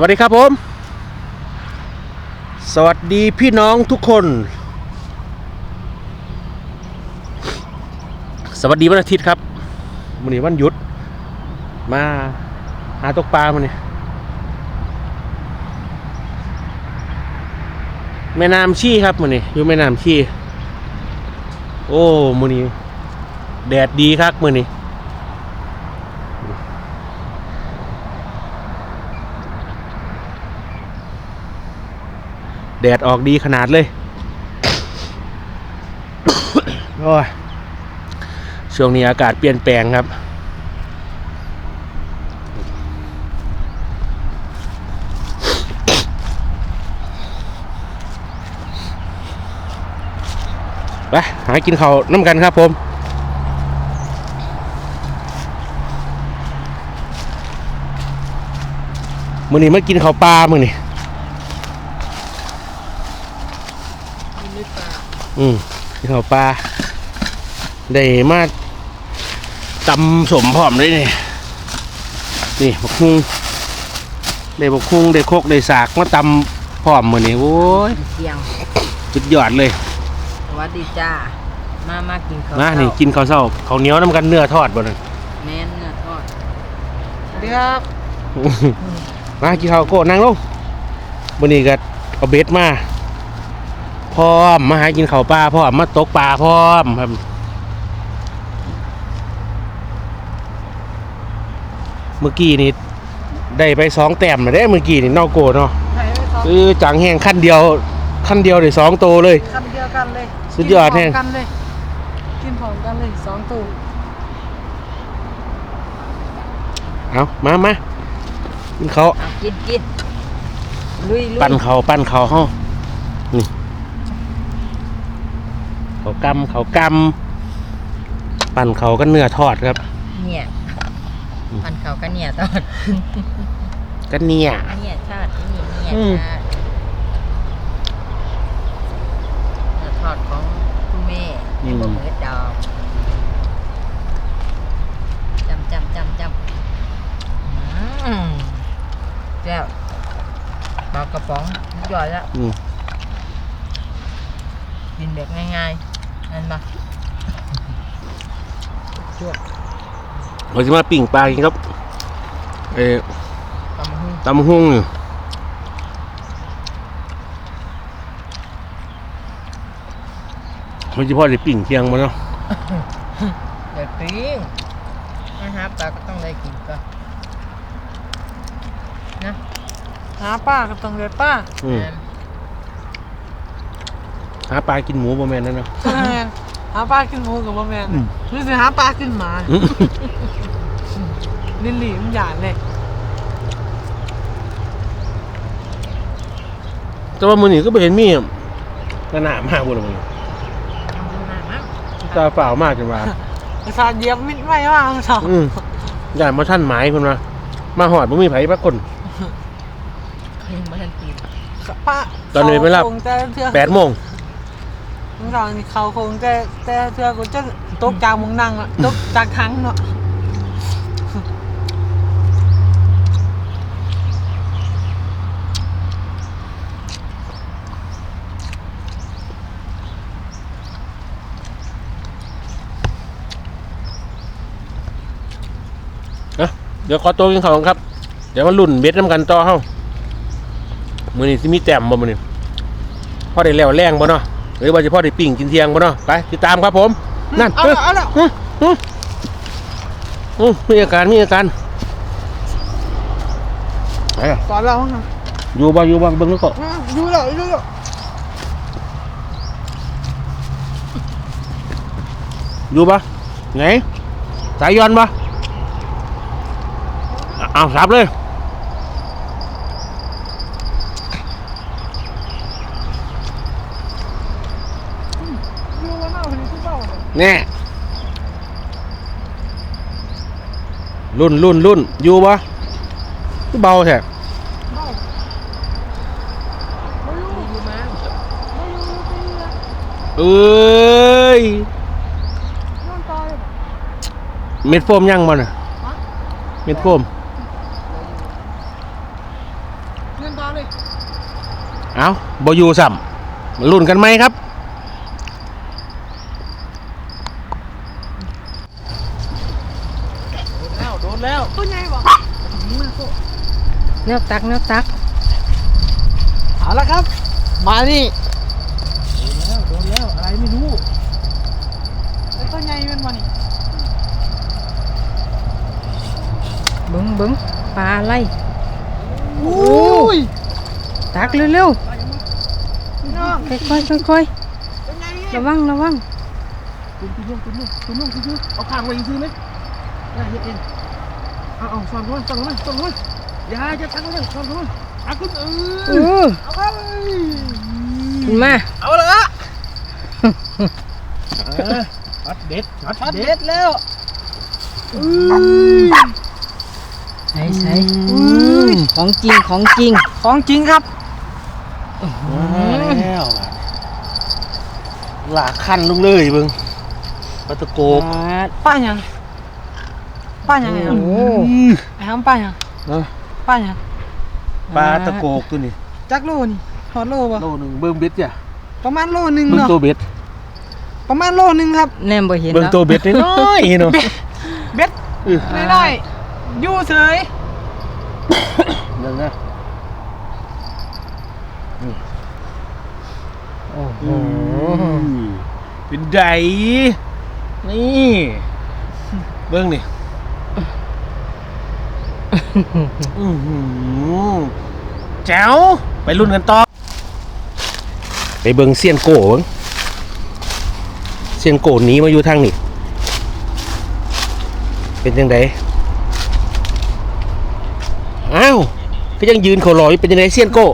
วัสดีครับผม สวัสดีพี่น้องทุกคน สวัสดีวันอาทิตย์ครับวันนี้วันหยุด มาหาตกปลามาเนี่ยแม่น้ำชี่ครับมันนี่อยู่แม่น้ำชี่โอ้มือนี้แดดดีครับมือนี้ แดดออกดีขนาดเลยโอ้ยช่วงนี้อากาศเปลี่ยนแปลงครับ ไป หากินเขาวน้ำกันครับผมมือนี้มากินข้าวปลามือนี้ อืมกินข้าวปลาได้มาตำสมพร้อมเลยนี่นี่บักฮุงได้บักฮุงได้โคกได้สากมาตำพร้อมมือนี้โอ้ยเที่ยงสุดยอดเลยสวัสดีจ้ามามากินข้าวมาเช้นี่กินข้าวเช้าข้าวเหนียวน้ำกันเนื้อทอดบ่นั่นแม่นเนื้อทอดสวัสดีครับมากินข้าวโกะนั่งลงมื้อนี้ก็เอาเบ็ดมา พร้อม มาหากินข้าวปลาพร้อม มาตกปลาพร้อมครับเมื่อกี้นี่ได้ไปสองแต้มแล้วเด้เมื่อกี้นี่นอกโกะเนาะใช่ไหมครับคือจังแห้งขั้นเดียวขั้นเดียวได้สองโตวเลยคำเดียวกันเลยสุดยอดแน่กินพร้มกันเลยกินพร้อมกันเลยสองตู้เอามามากินเขาวเอากินกินลุยลุยปั้นเขาวปั้นเขาวเฮานี่ เขาวกำเขาวกำปั้นเขาวก็เนื้อทอดครับ เนี่ยพันเขากันเนี่ยตอดก็เนี่ยเนี่ยชาตินี่เนี่ยอืมชาติเนื้อทอดของคุณแม่ให้บ่เหมือนดอกจำจำจำจำอืมแก้วปลากระป๋องสุดยอดแล้วอืมกินแบบง่ายๆ นั่นปะจวดเราจะมาปิ่งปลากินครับ เออตำหุ่งตำหุ่งนี่มันจะพอได้ปิ่งเที่ยงมาเนาะเดี๋ยวปิ้งนะฮะปลาก็ต้องได้กินก็นะหาป้าก็ต้องเลยป้าอืม หาปลากินหมูบ่แม่นนั่นเนาะแม่นหาป้ากินหมูกับบ่แม่นอืมหรือสิหาป้ากินหมาอืมลิลลี่มันหยาดเลยแต่ว่ามือนี้ก็ไปเห็นมีกระหน่ามากบุญมึงทำดูหน้ามั้งตาเปล่ามากจังว่าไอ้สาดเหยียบมิดไม่ว่าของเขาอืมอย่ามาท่านหมายคนมามาหอดบ่มีไผพักคนเขายังไม่ทันกินป้าตอนนี้ไม่รับเขาคงแต่เทื่อแปดโมง มึงสอนเขาคงแต่แต่เทื่อกูจะตกจากมึงนั่งอะตกจากทั้งเนาะเดี๋ยวขอตัวกินข้าวก่อนครับ เดี๋ยวมาลุ่นเบ็ดน้ำกันต่อเฮ้ามือนี้สิมีแต้มบ่มือนี้พอได้แล้วแรงบ่เนาะ หรือว่าจะพ่อได้ปิ่งกินเที่ยงบ่เนาะไปติดตามครับผม นั่นเอาละเอาละอืมอืมอืมมีอาการมีอาการไหนอะสอนเราค่ะอยู่บ่อยู่บ่เบิ่งแล้วก็ดูแล้วดูแล้วอยู่บ่ไหนสายย้อนบ่เอาสับเลย ดูแล้วน่าเป็นผู้เบาเลย แน่รุ่นรุ่นรุ่นอยู่บ่คือเบาแท้เบไม่รู้อยู่มั้งไม่รู้ไม่รู้เลยเอ้ยนอนตาเลยเม็ดโฟมยั่งบ่น่ะเม็ดโฟมเงินต่อเลยเอาบอยูซ้ำมาลุ้นกันไหมครับ แล้วโดนแล้ว ตัวใหญ่บ่ แนวตักแนวตัก เอาละครับ มานี่แล้วโดนแล้วอะไรไม่รู้แล้วตัวใหญ่เป็นบ่นี่เบิ้งเบิ้งปลาอะไรโอ้ยตักเร็วน้องๆค่อยๆค่อยตัวใหญ่ๆระวังระวังคุณคุณลุงคุณลุงคุณลุงคุณลุงเอาข้างไว้อีกทีไหมได้เฮ็ดเองเอาเอาสอนด้วยสอนด้วยสอนด้วย อย่าอย่าทักเลยสอนด้วยทักคุณเอเอออเอาครับขึ้นมาเอาละช็อตเด็ดช็อตช็อตเด็เด็ดดแล้วใส่ใส่ของจริงของจริงของจริงครับมาแล้วหลากคันลงเลยเบิ่งปลาตะโกกปลาป้าหยังป้าหยังไงโอ้โหไอ้ห้ามป้าหยังเนาะ ป้าหยังปลาตะโกกตัวนี้จักโลนี่หอดโลบ่โลหนึ่งเบิ่งเบ็ดจ้ะประมาณโลหนึงเบิ่งเนาะตัวเบ็ดประมาณโลหนึงครับแนมบ่เห็นเบิ่งแล้วตัวเบ็ดน้อยๆเนาะเบ็ดเออน้อยๆอยู่เฉยนั่นนะโอ้โหเป็นไดนี่ เบิ่งนี่ อื้อหือแจ๋วไปรุ่นกันต่อ ไปเบิ่งเซียนโก้เบิ่งเซียนโก้หนีมาอยู่ทางนี้ เป็นยังไงอ้าวก็ยังยืนเขารออยู่เป็นยังไงเซียนโก้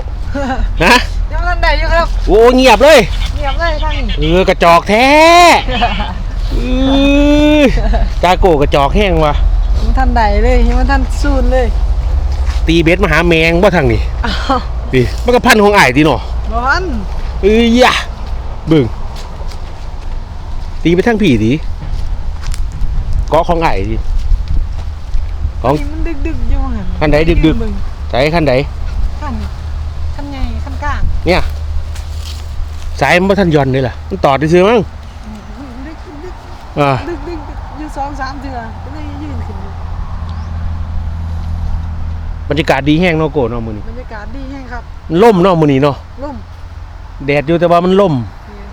ฮะยังทันได้อยู่ครับโอ้เงียบเลย เงียบเลยท่านเออกระจอกแท้อือกาโก้กระจอกแห้งว่ะ ยังทันได้เลยยังมันทันซูนเลย ตีเบ็ดมาหาแมงบ่ทางนี้อ้าวดิมันก็พันของอ้ายติเนาะบอนเอ้ยยะเบิ่งตีไปทางผีดิเกาะของอ้ายดิของ นี่มันดึกดึกๆอยู่หันคันใดดึกๆเบิ่งใส่คันใดขั้นขั้นใหญ่ขั้นกลางเนี่ยสายมันบ่ทันหย่อนเลยล่ะมันตอดได้ซื้อมั้งดึกดึกอ่า ดึกดึกดึกอยู่สองสามเถื่อก็เลยยืนขึ้นอยู่ บ รรยากาศดีแห้งเนาะโกเนาะมื้อนี้บรรยากาศดีแห้งครับมันล่มเนาะมื้อนี้เนาะร่มแดดอยู่แต่ว่ามันล่มนี่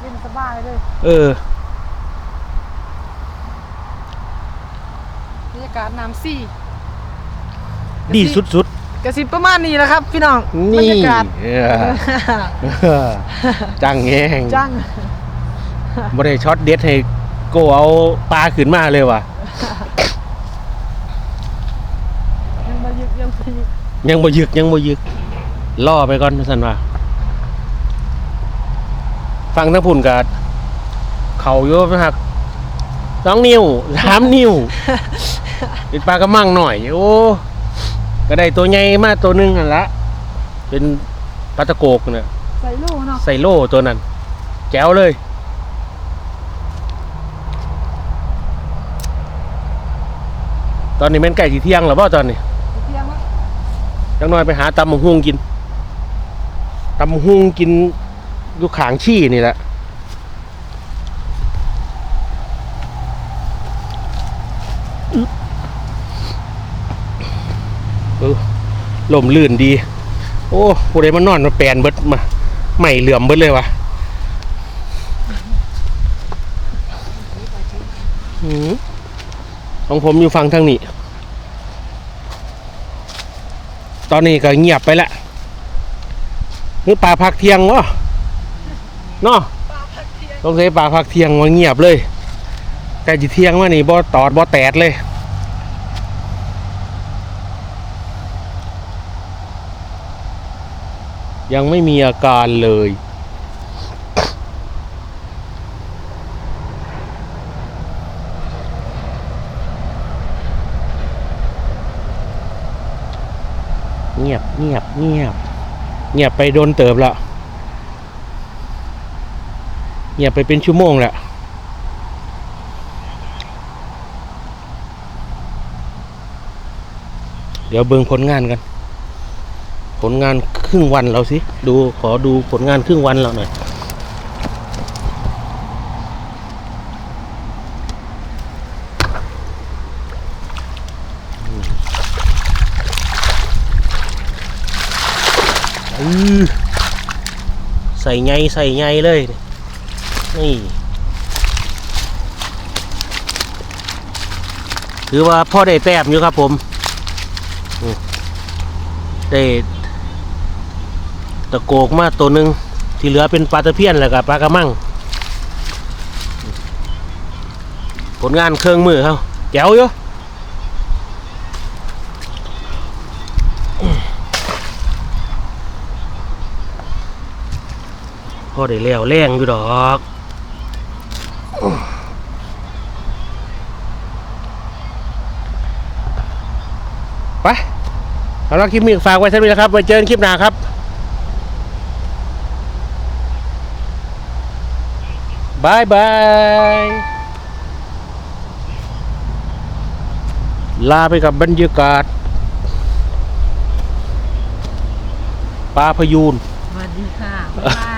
เล่นสบายเลยเออบรรยากาศน้ำซี่ดีสุดกระสิบประมาณนี้แหละครับ พี่น้องๆบรนี่รยากาศเออจังแห้งจังบ่ได้ช็อตเด็ดให้โกเอาปลาขึ้นมาเลยว่ะ ยังมายึกยังมา ยึกยังบ่ยึกยังบ่ยึกล่อไปก่อนสันว่าฟังทั้งพุ่นกับเขาโยนะครับสองนิ้วสามนิ้วเป็นปลากระมังหน่อยโอ้ก็ได้ตัวใหญ่มาตัวหนึงอันละเป็นปลาตะโกกเนี่ยใส่ลูกเนาะใส่โล่ตัวนั้นแจ๋วเลยตอนนี้แม่นไก่สีเที่ยงหรือเปล่าตอนนี้เตรียมแล้ว จังน้อยไปหาตำมะฮุงกินตำมะฮุงกินอยู่ขางชี่นี่แหละเออลมลื่นดี โอ้ผู้ใดมานอนมาแปลนเบิดมาใหม่เหลื่อมเบิดเลยวะหืมของผมอยู่ฟังทางนี้ ตอนนี้ก็เงียบไปละนี่ป่าพักเที่ยงวะเนาะต้องใช้ป่าพักเที่ยงว่าเงียบเลย แต่จีเที่ยงว่านี่บ่ตอดบ่แตดเลยยังไม่มีอาการเลย เงียบเงียบเงียบ เงียบไปโดนเติบแล้วเงียบไปเป็นชั่วโมงแล้วเดี๋ยวเบิ่งผลงานกัน ผลงานครึ่งวันเราสิ ดูขอดูผลงานครึ่งวันเราหน่อย ใส่ไงใส่ไงเลย นี่ ถือว่าพ่อได้แต้มอยู่ครับผมได้ตะโกกมาตัวหนึ่งที่เหลือเป็นปลาตะเพียนแล้วกับปลากระมัง ผลงานเครื่องมือเขาแจ๋วอยู่ พ่อได้แล้วแรงอยู่ดอกไปเอาละคลิปนี้ฝากไว้เท่านี้นะครับไว้เจอกันคลิปหน้าครับบายบายลาไปกับบรรยากาศปลาพยูนสวัสดีค่ะ